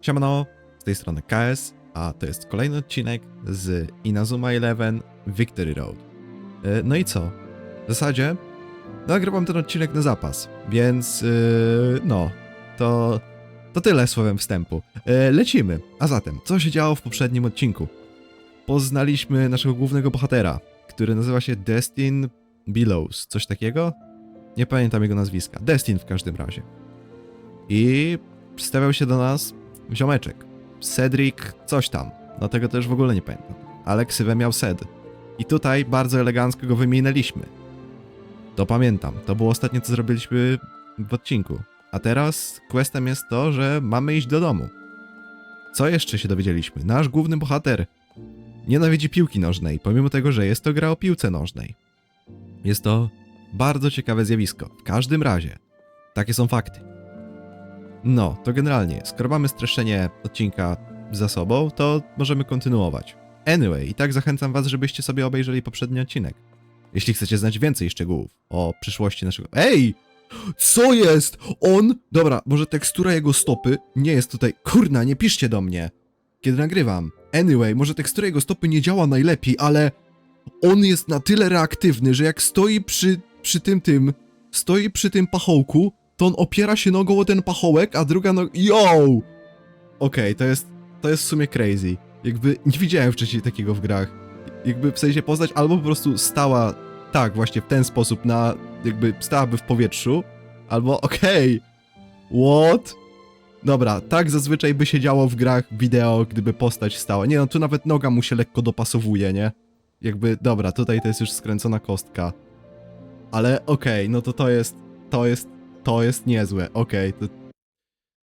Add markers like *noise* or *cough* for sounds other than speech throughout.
Siemano, z tej strony KS, a to jest kolejny odcinek z Inazuma Eleven Victory Road. E, No i co? W zasadzie nagrywam ten odcinek na zapas, więc yy, no, to, to tyle słowem wstępu. E, Lecimy. A zatem, co się działo w poprzednim odcinku? Poznaliśmy naszego głównego bohatera, który nazywa się Destin Billows, coś takiego? Nie pamiętam jego nazwiska. Destin w każdym razie. I przedstawiał się do nas ziomeczek. Cedric coś tam. No tego też w ogóle nie pamiętam. Ale ksywę miał Sed. I tutaj bardzo elegancko go wymieniliśmy. To pamiętam. To było ostatnie, co zrobiliśmy w odcinku. A teraz questem jest to, że mamy iść do domu. Co jeszcze się dowiedzieliśmy? Nasz główny bohater nienawidzi piłki nożnej, pomimo tego, że jest to gra o piłce nożnej. Jest to bardzo ciekawe zjawisko. W każdym razie, takie są fakty. No, to generalnie, skoro mamy streszczenie odcinka za sobą, to możemy kontynuować. Anyway, i tak zachęcam was, żebyście sobie obejrzeli poprzedni odcinek. Jeśli chcecie znać więcej szczegółów o przyszłości naszego... Ej! Co jest? On... Dobra, może tekstura jego stopy nie jest tutaj... Kurna, nie piszcie do mnie, kiedy nagrywam. Anyway, może tekstura jego stopy nie działa najlepiej, ale... On jest na tyle reaktywny, że jak stoi przy, przy tym tym... Stoi przy tym pachołku, to on opiera się nogą o ten pachołek, a druga noga... Yo! Okej, to jest... To jest w sumie crazy. Jakby nie widziałem wcześniej takiego w grach. Jakby w sensie poznać albo po prostu stała tak właśnie w ten sposób na... Jakby stałaby w powietrzu, albo okej. What? Dobra, tak zazwyczaj by się działo w grach wideo, gdyby postać stała. Nie no, tu nawet noga mu się lekko dopasowuje, nie? Jakby, dobra, tutaj to jest już skręcona kostka. Ale okej, no to to jest... To jest to jest niezłe, okej, to...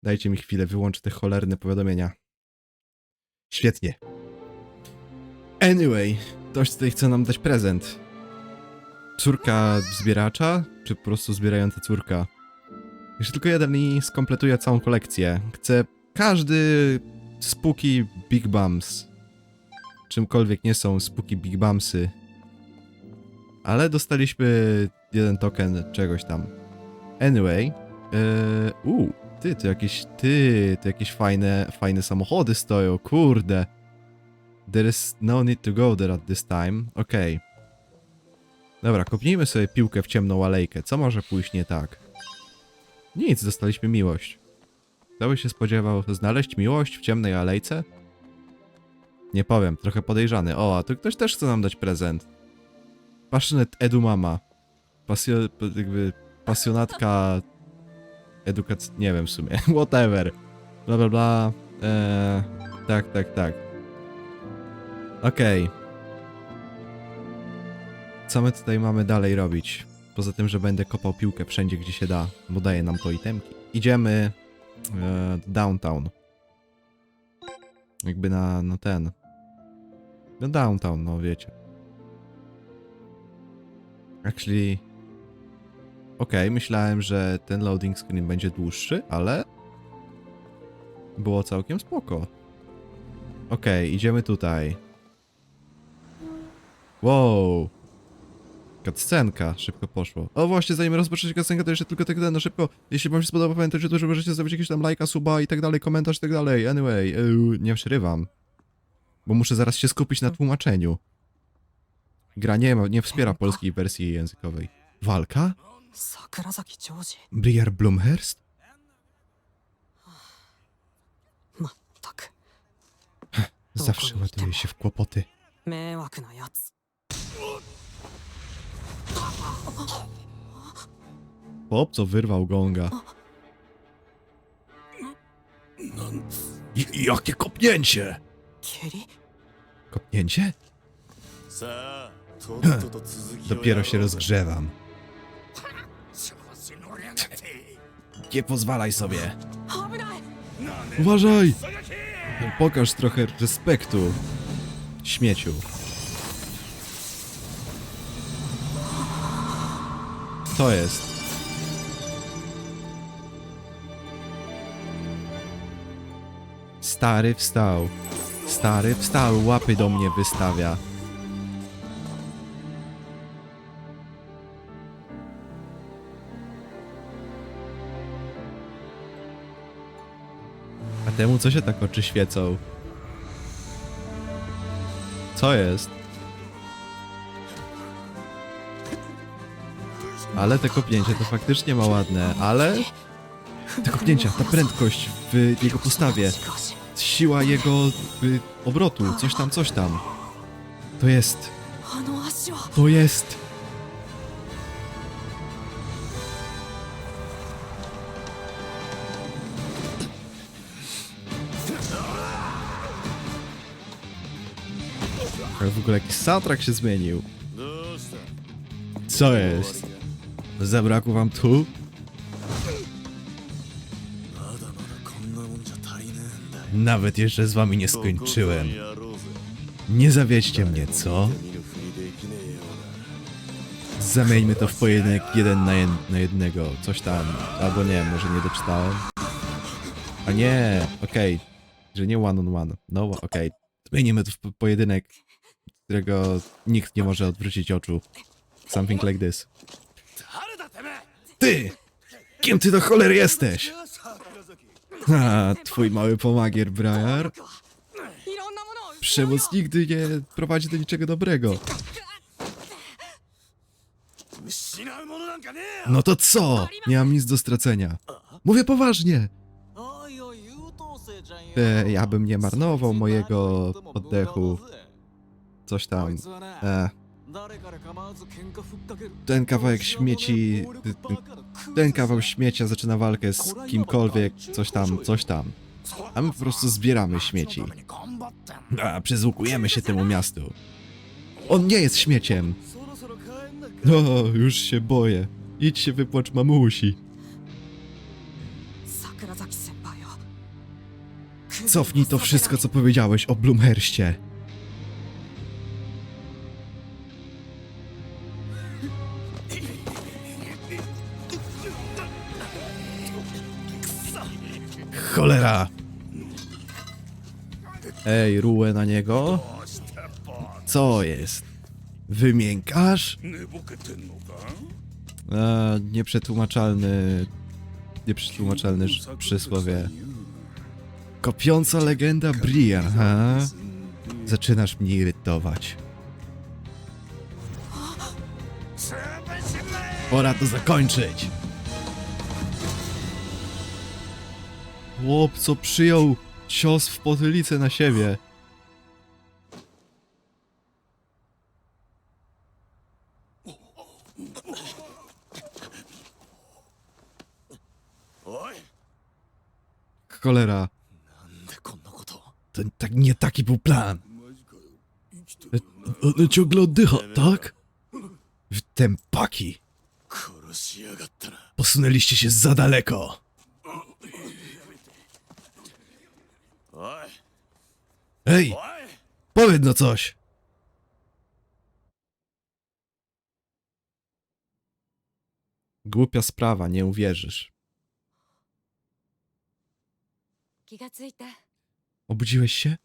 Dajcie mi chwilę, wyłączę te cholerne powiadomienia. Świetnie. Anyway, ktoś tutaj chce nam dać prezent. Córka zbieracza, czy po prostu zbierająca córka? Jeszcze tylko jeden i skompletuje całą kolekcję. Chcę każdy spooky Big Bums. Czymkolwiek nie są spooky Big Bumsy. Ale dostaliśmy jeden token czegoś tam. Anyway, yy, ty, to jakieś, ty, to jakieś fajne, fajne samochody stoją, kurde. There is no need to go there at this time, okej. Dobra, kopnijmy sobie piłkę w ciemną alejkę, co może pójść nie tak? Nic, dostaliśmy miłość. Kto by się spodziewał znaleźć miłość w ciemnej alejce? Nie powiem, trochę podejrzany. O, a tu ktoś też chce nam dać prezent. Passionate Edu Mama. Pasjo... jakby pasjonatka edukacji, nie wiem w sumie, *laughs* whatever, bla bla bla, eee, tak, tak, tak. Okej. Co my tutaj mamy dalej robić? Poza tym, że będę kopał piłkę wszędzie, gdzie się da, bo daje nam to itemki. Idziemy e, downtown. Jakby na, na ten. No downtown, no wiecie. Actually, Okej, myślałem, że ten loading screen będzie dłuższy, ale było całkiem spoko. Okej, idziemy tutaj. Wow. Cutscenka, szybko poszło. O właśnie, zanim rozpoczniecie cutscenkę, to jeszcze tylko tak no szybko. Jeśli wam się spodoba, pamiętajcie to, że możecie zostawić jakieś tam lajka, suba i tak dalej, komentarz i tak dalej. Anyway, yy, nie przerywam. Bo muszę zaraz się skupić na tłumaczeniu. Gra nie, ma, nie wspiera polskiej wersji językowej. Walka? 桜崎ジョージ Briar Blumhurst? まったく Zawsze ładuje się w kłopoty. 迷惑なやつ Chłop, co wyrwał gonga. I, jakie kopnięcie! 蹴り Kopnięcie? さあとっとと続きを Dopiero się rozgrzewam. Nie pozwalaj sobie. Uważaj! Pokaż trochę respektu. Śmieciu. To jest. Stary wstał. Stary wstał, łapy do mnie wystawia. temu, co się tak oczy świecą? Co jest? Ale te kopnięcie to faktycznie ma ładne, ale... Te kopnięcia, ta prędkość w jego postawie, siła jego y, obrotu, coś tam, coś tam. To jest... To jest... Ale w ogóle jaki soundtrack się zmienił. Co jest? Zabrakło wam tu? Nawet jeszcze z wami nie skończyłem. Nie zawieźcie mnie, co? Zamieńmy to w pojedynek jeden na, jed na jednego. Coś tam. Albo nie, może nie doczytałem. A nie, okej. Okay. Że nie one on one. No, okej. Okay. Zmienimy to w pojedynek którego nikt nie może odwrócić oczu. Something like this. Ty! Kim ty do cholery jesteś? Ha, twój mały pomagier, Briar. Przemoc nigdy nie prowadzi do niczego dobrego. No to co? Nie mam nic do stracenia. Mówię poważnie. Ja bym nie marnował mojego oddechu coś tam. E, ten kawałek śmieci, ten kawał śmiecia zaczyna walkę z kimkolwiek, coś tam, coś tam. A my po prostu zbieramy śmieci. A, przyzłukujemy się temu miastu. On nie jest śmieciem! No, już się boję. Idź się wypłacz mamusi. Cofnij to wszystko, co powiedziałeś o Blumherście. Cholera! Ej, rułę na niego. Co jest? Wymiękasz? E, nieprzetłumaczalny... Nieprzetłumaczalny przysłowie. Kopiąca legenda Brian, ha? Zaczynasz mnie irytować. Pora to zakończyć! Łop, co przyjął cios w potylicę na siebie. Cholera. To tak nie taki był plan. On ciągle oddycha, tak? W tempaki. Posunęliście się za daleko. Ej! Powiedz no coś! Głupia sprawa, nie uwierzysz. Obudziłeś się?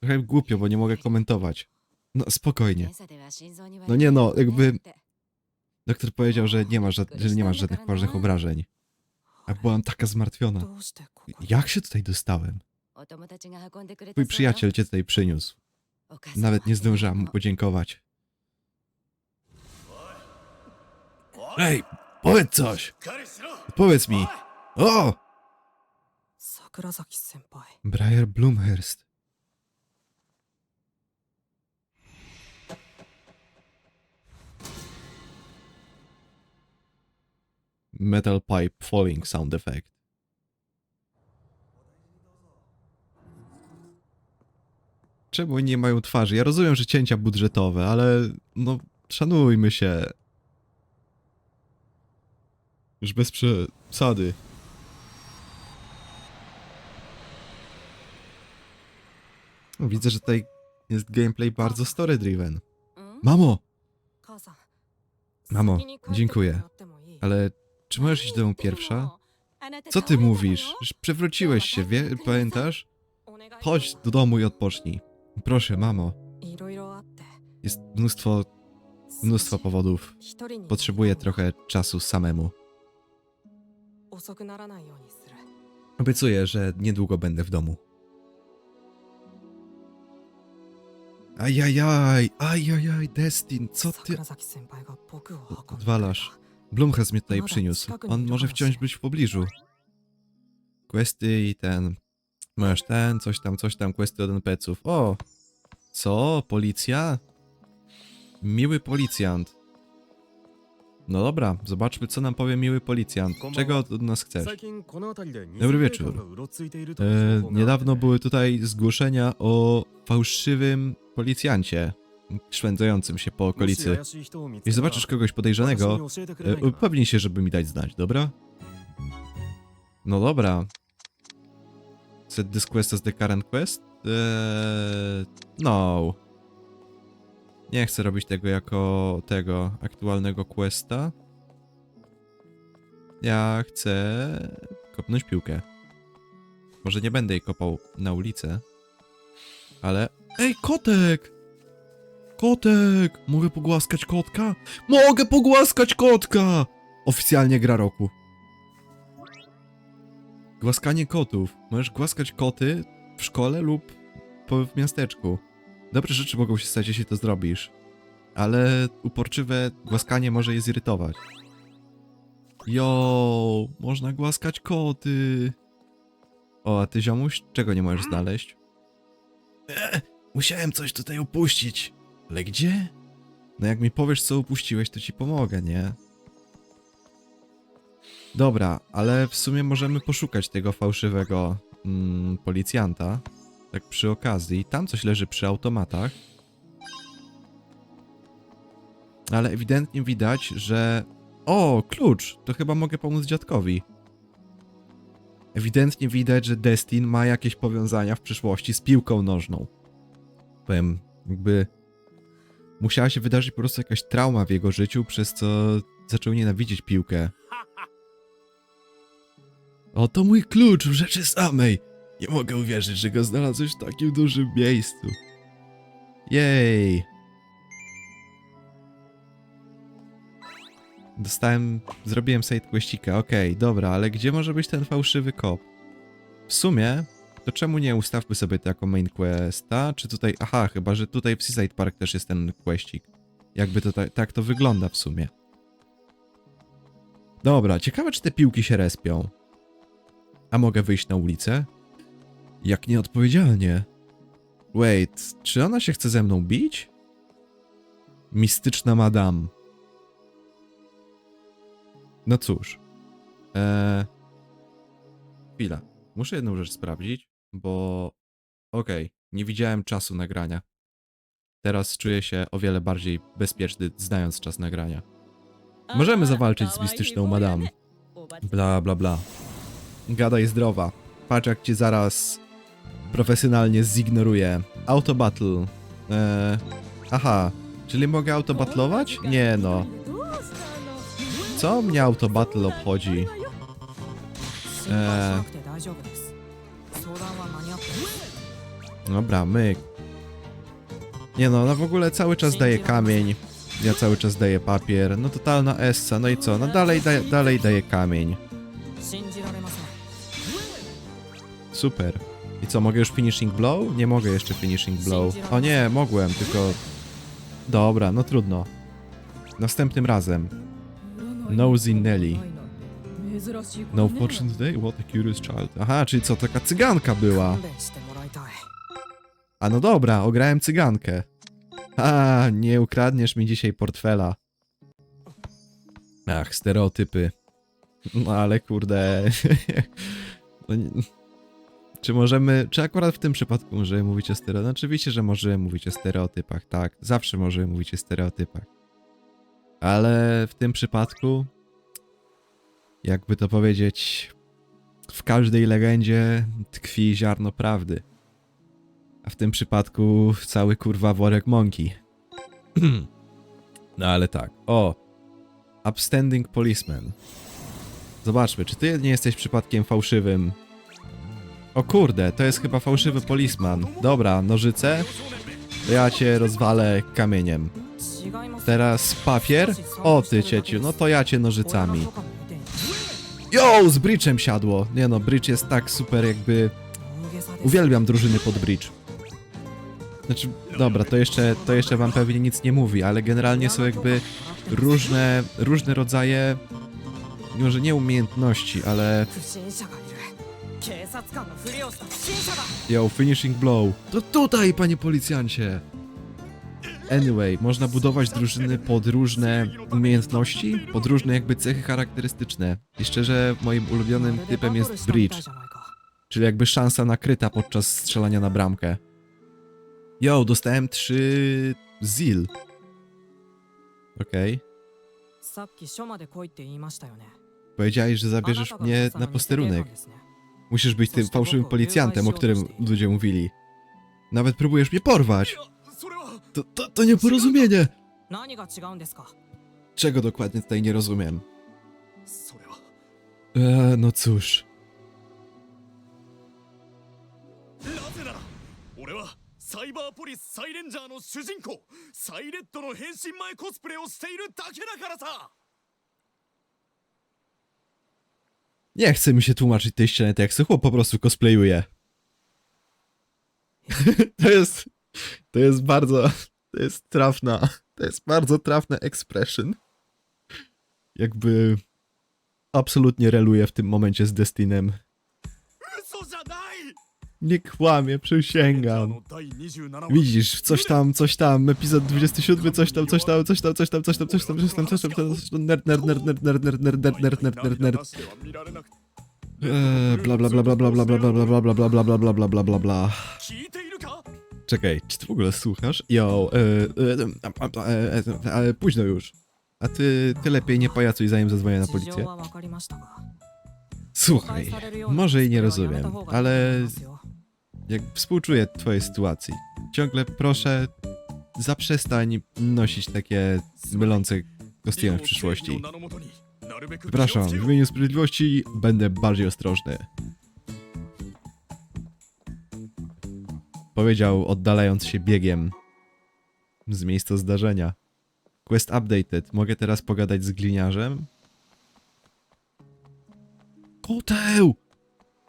Trochę głupio, bo nie mogę komentować. No spokojnie. No nie no, jakby... Doktor powiedział, że nie ma, żad- że nie ma żadnych poważnych obrażeń. Jak byłam taka zmartwiona. Jak się tutaj dostałem? Twój przyjaciel cię tutaj przyniósł. Nawet nie zdążyłam mu podziękować. Ej, powiedz coś! Powiedz mi! O! Briar Bloomhurst. Metal Pipe Falling Sound Effect. Czemu nie mają twarzy? Ja rozumiem, że cięcia budżetowe, ale no szanujmy się. Już bez przesady. No, widzę, że tutaj jest gameplay bardzo story driven. Mamo! Mamo, dziękuję. Ale czy możesz iść do domu pierwsza? Co ty mówisz? Przewróciłeś się, wie? pamiętasz? Chodź do domu i odpocznij. Proszę, mamo. Jest mnóstwo, mnóstwo powodów. Potrzebuję trochę czasu samemu. Obiecuję, że niedługo będę w domu. Ajajaj, ajajaj, Destin, co ty odwalasz? Blumhas mnie tutaj No tak, przyniósł. On może wciąż być w pobliżu. Questy i ten... Masz ten, coś tam, coś tam, questy od NPC-ów. O! Co? Policja? Miły policjant. No dobra, zobaczmy co nam powie miły policjant. Czego od od nas chcesz? Dobry wieczór. E, niedawno były tutaj zgłoszenia o fałszywym policjancie szwędzającym się po okolicy. Jeśli zobaczysz kogoś podejrzanego, e, upewnij się, żeby mi dać znać, dobra? No dobra. Set this quest as the current quest? Eee, no. Nie chcę robić tego jako tego aktualnego questa. Ja chcę kopnąć piłkę. Może nie będę jej kopał na ulicę, ale... Ej, kotek! Kotek! Mogę pogłaskać kotka? Mogę pogłaskać kotka! Oficjalnie gra roku. Głaskanie kotów. Możesz głaskać koty w szkole lub w miasteczku. Dobre rzeczy mogą się stać, jeśli to zrobisz. Ale uporczywe głaskanie może je zirytować. Jo, można głaskać koty. O, a ty ziomuś, czego nie możesz znaleźć? E, musiałem coś tutaj upuścić. Ale gdzie? No jak mi powiesz, co upuściłeś, to ci pomogę, nie? Dobra, ale w sumie możemy poszukać tego fałszywego mm, policjanta. Tak przy okazji. Tam coś leży przy automatach. Ale ewidentnie widać, że... O, klucz! To chyba mogę pomóc dziadkowi. Ewidentnie widać, że Destin ma jakieś powiązania w przyszłości z piłką nożną. Powiem, jakby musiała się wydarzyć po prostu jakaś trauma w jego życiu, przez co zaczął nienawidzieć piłkę. *laughs* Oto mój klucz w rzeczy samej. Nie mogę uwierzyć, że go znalazłeś w takim dużym miejscu. Jej. Dostałem, zrobiłem sidequestika, okej, dobra, ale gdzie może być ten fałszywy kop? W sumie, to czemu nie ustawmy sobie to jako main questa? Czy tutaj, aha, chyba, że tutaj w Seaside Park też jest ten questik. Jakby to ta, tak to wygląda w sumie. Dobra, ciekawe czy te piłki się respią. A mogę wyjść na ulicę? Jak nieodpowiedzialnie. Wait, czy ona się chce ze mną bić? Mistyczna madame. No cóż. Eee... Chwila. Muszę jedną rzecz sprawdzić, bo... Okej, nie widziałem czasu nagrania. Teraz czuję się o wiele bardziej bezpieczny, znając czas nagrania. Możemy zawalczyć z mistyczną madame. Bla, bla, bla. Gadaj zdrowa. Patrz jak cię zaraz profesjonalnie zignoruję. Auto battle. Eee, aha, czyli mogę auto battlować? Nie no. Co mnie auto battle obchodzi? 心 Dobra, my Nie no, ona w ogóle cały czas daje kamień. Ja cały czas daję papier. No totalna essa, no i co? No dalej, da, dalej daję kamień. Super. I co, mogę już finishing blow? Nie mogę jeszcze finishing blow. O nie, mogłem, tylko... Dobra, no trudno. Następnym razem. No Zinelli. No fortune today? What a curious child. Aha, czyli co, taka cyganka była. A no dobra, ograłem cygankę. A, nie ukradniesz mi dzisiaj portfela. Ach, stereotypy. No ale kurde. *laughs* no, czy możemy, czy akurat w tym przypadku możemy mówić o stereotypach? Oczywiście, że możemy mówić o stereotypach, tak. Zawsze możemy mówić o stereotypach. Ale w tym przypadku, jakby to powiedzieć, w każdej legendzie tkwi ziarno prawdy. A w tym przypadku cały kurwa worek mąki. *clears throat* no ale tak. O! Upstanding Policeman. Zobaczmy, czy ty nie jesteś przypadkiem fałszywym? O kurde, to jest chyba fałszywy policeman. Dobra, nożyce. Ja cię rozwalę kamieniem. Teraz papier? O ty cieciu, no to ja cię nożycami. Yo, z bridge'em siadło. Nie no, bridge jest tak super jakby... Uwielbiam drużyny pod bridge. Znaczy, dobra, to jeszcze, to jeszcze wam pewnie nic nie mówi, ale generalnie są jakby różne, różne rodzaje, może nie umiejętności, ale... Yo, finishing blow. To tutaj, panie policjancie! Anyway, można budować drużyny pod różne umiejętności, pod różne jakby cechy charakterystyczne. I szczerze, moim ulubionym typem jest bridge, czyli jakby szansa nakryta podczas strzelania na bramkę. Yo, dostałem trzy Zil. Okej. さっき署まで来いって言いましたよね Powiedziałeś, że あな zabierzesz たが mnie 噂 na の偽警官 posterunek. ですね Musisz być tym fałszywym policjantem, o którym ludzie mówili. Nawet próbujesz mnie porwać. それは To, to, to nieporozumienie. 何が違うんですか Czego dokładnie tutaj nie rozumiem? それは Eee, no cóż. サイバーポリスサイレンジャーの主人公サイレットの変身前コスプレをしているだけだからさ Nie chce mi się tłumaczyć tej ściany tekstu, chłop po prostu cosplayuje. *laughs* to jest... To jest bardzo... To jest trafna... To jest bardzo trafna expression. Jakby... Absolutnie reluje w tym momencie z Destinem. 嘘じゃない Nie kłamie, przysięgam. Widzisz, coś tam, coś tam, epizod 27, coś tam, coś tam, coś tam, coś tam, coś tam, coś tam, coś tam, coś tam, coś tam, coś tam, nerd, nerd, nerd, nerd, nerd, nerd, nerd, nerd, nerd, nerd, nerd. Bla bla bla bla bla bla bla bla bla bla bla bla bla bla bla bla bla bla. Czekaj, czy ty w ogóle słuchasz? Jo, późno już. A ty, ty lepiej nie pajacuj zanim zadzwonię na policję. Słuchaj, może i nie rozumiem, ale jak współczuję twojej sytuacji. Ciągle proszę, zaprzestań nosić takie mylące kostiumy w przyszłości. Przepraszam, w imieniu sprawiedliwości będę bardziej ostrożny. Powiedział, oddalając się biegiem z miejsca zdarzenia. Quest updated. Mogę teraz pogadać z gliniarzem? Koteł!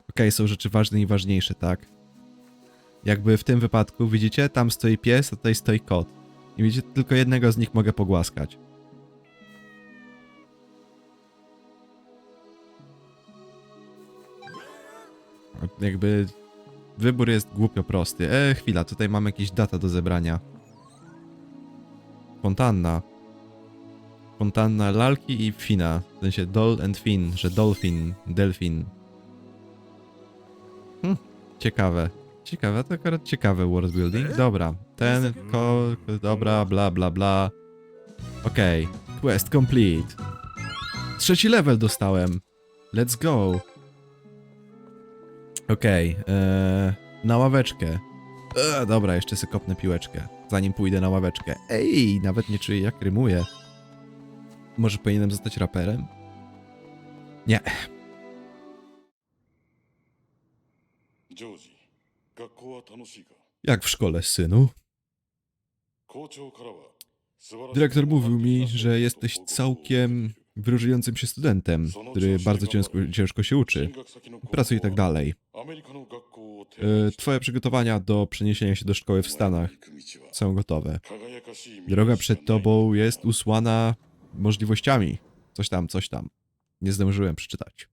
Okej, są rzeczy ważne i ważniejsze, tak? Jakby w tym wypadku, widzicie, tam stoi pies, a tutaj stoi kot. I widzicie, tylko jednego z nich mogę pogłaskać. Jakby wybór jest głupio prosty. E, chwila, tutaj mam jakieś data do zebrania. Fontanna. Fontanna lalki i fina. W sensie Dol and Fin, że Dolphin, Delfin. Hm, ciekawe. Ciekawe, to akurat ciekawe world building. Dobra, ten ko... Dobra, bla bla bla. Okej, quest complete. Trzeci level dostałem. Let's go. Okej, eee, na ławeczkę. Eee, dobra, jeszcze sobie kopnę piłeczkę, zanim pójdę na ławeczkę. Ej, nawet nie czuję jak rymuję. Może powinienem zostać raperem? Nie. ジ jak w szkole, synu? Dyrektor mówił mi, że jesteś całkiem wyróżniającym się studentem, który bardzo ciężko, ciężko się uczy, pracuje i tak dalej. E, twoje przygotowania do przeniesienia się do szkoły w Stanach są gotowe. Droga przed tobą jest usłana możliwościami. Coś tam, coś tam. Nie zdążyłem przeczytać.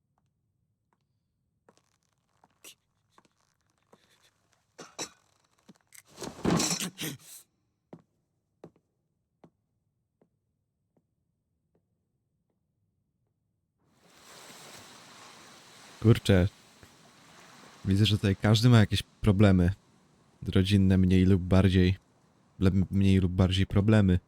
Kurczę. Widzę, że tutaj każdy ma jakieś problemy. Rodzinne mniej lub bardziej. Mniej lub bardziej problemy.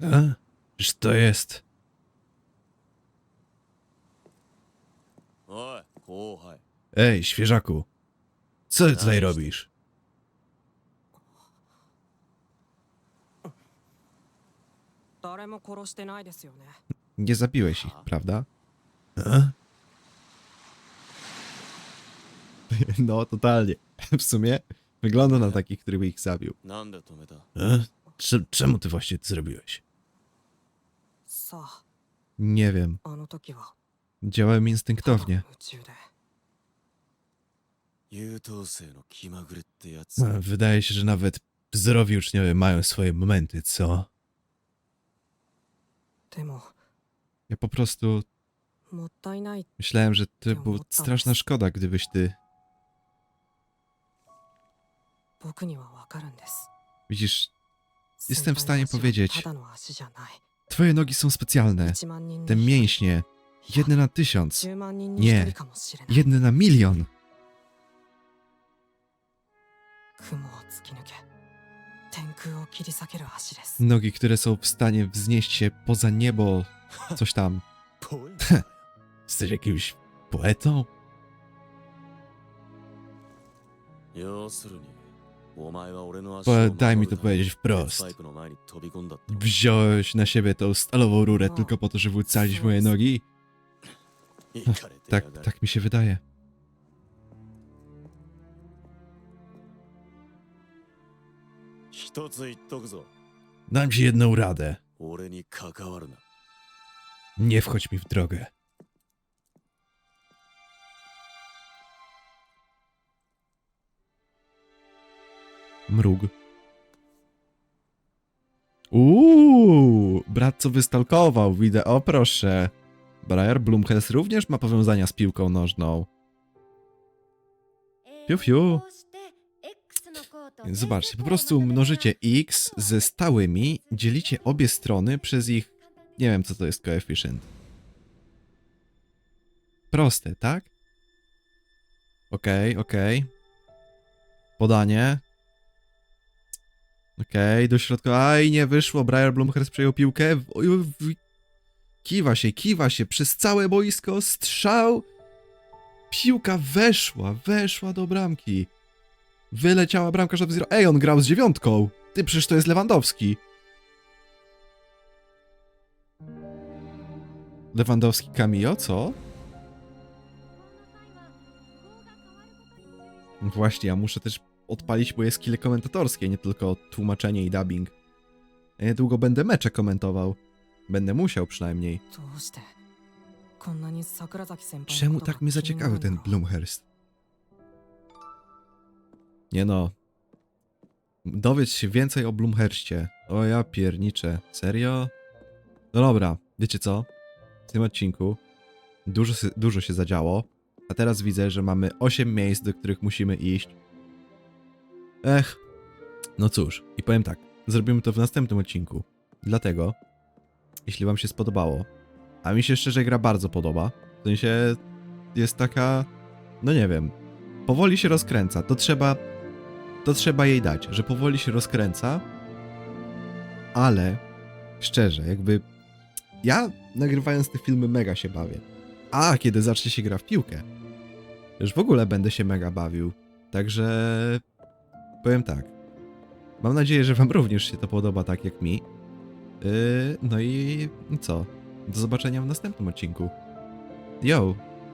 A? Czyż to jest? Ej, świeżaku. Co ty tutaj robisz? Nie zabiłeś ich, prawda? E? *laughs* No, totalnie. W sumie wygląda na takich, który by ich zabił. E? Czemu ty właśnie to zrobiłeś? Nie wiem. Działałem instynktownie. No e, wydaje się, że nawet wzorowi uczniowie mają swoje momenty, co? でも Ja po prostu もったいない myślałem, że to Ja była mocno straszna jest. szkoda, gdybyś ty... 僕にはわかるんです Widzisz, Jestem w stanie 先輩の足は powiedzieć. ただの足じゃない twoje nogi są specjalne. 1万人に Te mięśnie. Jedne na tysiąc. 10万人にnie. 1人かもしれない Jedne na milion. 雲を突き抜け Nogi, które są w stanie wznieść się poza niebo, coś tam. Jesteś jakimś poetą? Daj mi to powiedzieć wprost. Wziąłeś na siebie tą stalową rurę tylko po to, żeby ucalić moje nogi? Tak, tak mi się wydaje. 一つ言っとくぞ Dam ci jedną radę. 俺に関わるな Nie wchodź mi w drogę. Mrug. Uuu, brat co wystalkował, widzę, o proszę. Briar Blumhels również ma powiązania z piłką nożną. Fiu, fiu. Więc zobaczcie, po prostu mnożycie x ze stałymi, dzielicie obie strony przez ich, nie wiem co to jest coefficient. Proste, tak? Okej, okej. Podanie. Okej, do środka. Aj, nie wyszło. Briar Blumhurst przejął piłkę. Kiwa się, kiwa się przez całe boisko. Strzał. Piłka weszła, weszła do bramki. Wyleciała bramka Sub Zero. Ej, on grał z dziewiątką. Ty, przecież to jest Lewandowski. Lewandowski Kamio, co? Właśnie, ja muszę też odpalić moje skille komentatorskie, nie tylko tłumaczenie i dubbing. Ja niedługo będę mecze komentował. Będę musiał przynajmniej. Czemu tak mnie zaciekawił ten Bloomhurst? Nie no. Dowiedz się więcej o Blumherstie. O ja pierniczę. Serio? No dobra, wiecie co? W tym odcinku dużo, dużo się zadziało, a teraz widzę, że mamy 8 miejsc, do których musimy iść. Ech. No cóż, i powiem tak, zrobimy to w następnym odcinku. Dlatego, jeśli wam się spodobało, a mi się szczerze gra bardzo podoba, w sensie jest taka, no nie wiem, powoli się rozkręca. To trzeba, to trzeba jej dać, że powoli się rozkręca, ale szczerze, jakby ja nagrywając te filmy mega się bawię. A kiedy zacznie się gra w piłkę, już w ogóle będę się mega bawił. Także powiem tak. Mam nadzieję, że Wam również się to podoba tak jak mi. Yy, no i co? Do zobaczenia w następnym odcinku. Yo!